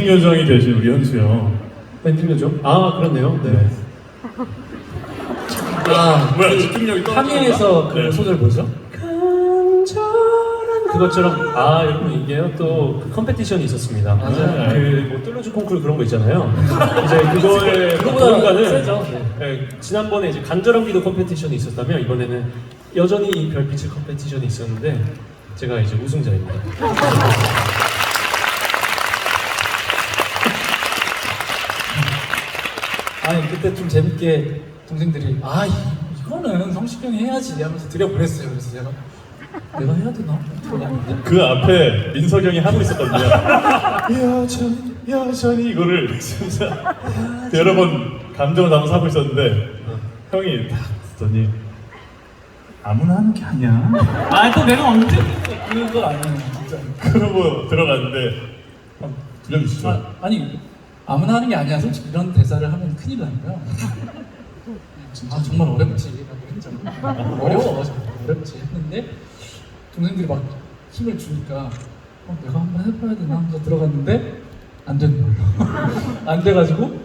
엔딩 요정이 되신 우리 현수 형. 엔딩 요정? 아 그렇네요. 네. 아 뭐야 집중력이 떨어지는 항해에서 그 네. 소절 뭐죠? 간절한 그것처럼 아 여러분 이게요 또 그 컴페티션이 있었습니다. 맞아요. 그뭐 뚫루즈 콩쿨 그런 거 있잖아요. 이제 그거에 그거보다 보니까는 세죠. 네, 지난번에 이제 간절한 기도 컴페티션이 있었다면 이번에는 여전히 이 별빛의 컴페티션이 있었는데 제가 이제 우승자입니다. 아니 그때 좀 재밌게 동생들이 아 이, 이거는 성식 형이 해야지 하면서 드려보냈어요. 그래서 제가 내가 해야 되나? 들어갔는데 그 앞에 민석이 형이 하고 있었거든요. 여전히 여전히 이거를 진짜 여러 번 감정을 담아서 하고 있었는데 형이 딱 듣더니 아무나 하는 게 아니야. 아또 내가 언제 그거 아니에요 진짜. 그러고 들어갔는데 한 들려주시죠. 아, 아니 아무나 하는 게 아니야. 솔직히 이런 대사를 하면 큰일 나니까. 아 정말 어렵지. 라고. 어려워. 정말 어렵지 했는데 동생들이 막 힘을 주니까 어, 내가 한번 해봐야 되나 하면서 들어갔는데 안 되는 거예요. 안 돼가지고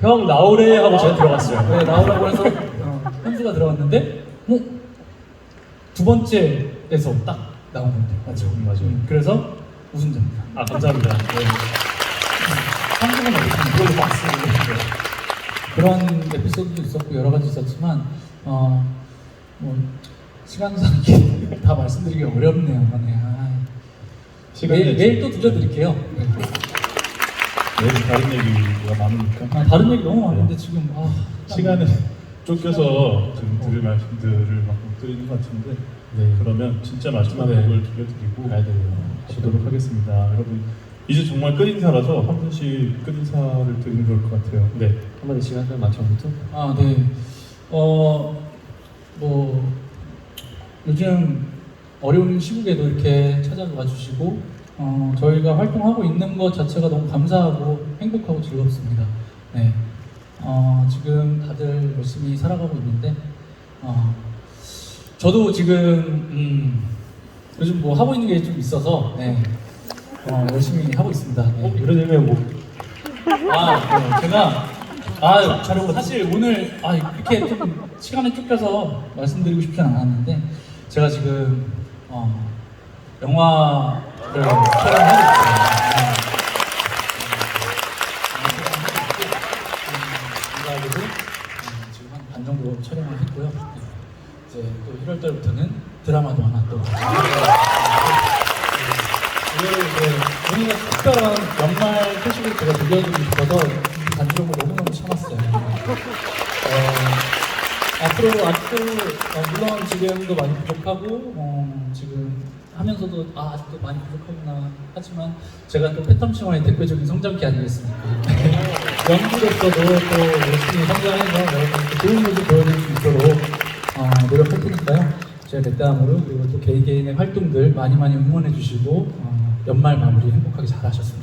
형 나오래 하고 제가 들어갔어요. 네, 나오라고 해서 어, 현수가 들어갔는데 어? 두 번째에서 딱 나온 건데 맞죠? 음, 맞아요. 음, 그래서 우승자입니다. 아 감사합니다. 네. 한국은 어떻게 이걸로 박수 그런 에피소드도 있었고 여러 가지 있었지만 어, 뭐 시간상 다 말씀드리기 어렵네요. 네. 아, 내일, 내일 또 들려드릴게요. 네. 내일 다른 얘기가 많으니까 아, 다른 얘기 너무 많은데 지금 아, 시간을 쫓겨서 지금 들을 말씀들을 막못 드리는 것 같은데 네. 그러면 진짜 마지막 네. 곡을 들려드리고 가야 되네요. 보도록 하겠습니다. 여러분 이제 정말 끝인사라서 한 분씩 끝인사를 드리면 좋을 것 같아요. 네. 한마디씩 할까요? 마지막부터? 아, 네. 어, 뭐, 요즘 어려운 시국에도 이렇게 찾아와 주시고, 어, 저희가 활동하고 있는 것 자체가 너무 감사하고 행복하고 즐겁습니다. 네. 어, 지금 다들 열심히 살아가고 있는데, 어, 저도 지금, 음, 요즘 뭐 하고 있는 게 좀 있어서, 네. 어, 열심히 하고 있습니다. 네. 어, 예를 들면 뭐 아, 네. 제가 아, 촬영 사실 오늘 아, 이렇게 좀 시간을 쫓겨서 말씀드리고 싶진 않았는데 제가 지금 어, 영화를 촬영하고 있어요. 가지고 지금 한 반 정도 촬영을 했고요. 이제 또 1월 달부터는 드라마도 하나 또. 오늘 이제 오늘 특별한 연말 소식을 제가 들려드리고 싶어서 단톡으로 너무너무 참았어요. 어, 앞으로 아직도 어, 물론 지금도 많이 부족하고 어, 지금 하면서도 아, 아직도 많이 부족하구나 하지만 제가 또 패턴치와의 대표적인 성장기 아니겠습니까? 연기로서도 또 열심히 성장해서 여러분께 좋은 모습 보여드릴 수 있도록 어, 노력할 테니까요. 제 넷다음으로 그리고 또 개인 개인의 활동들 많이 많이 응원해 주시고 어, 연말 마무리 행복하게 잘. 감사합니다.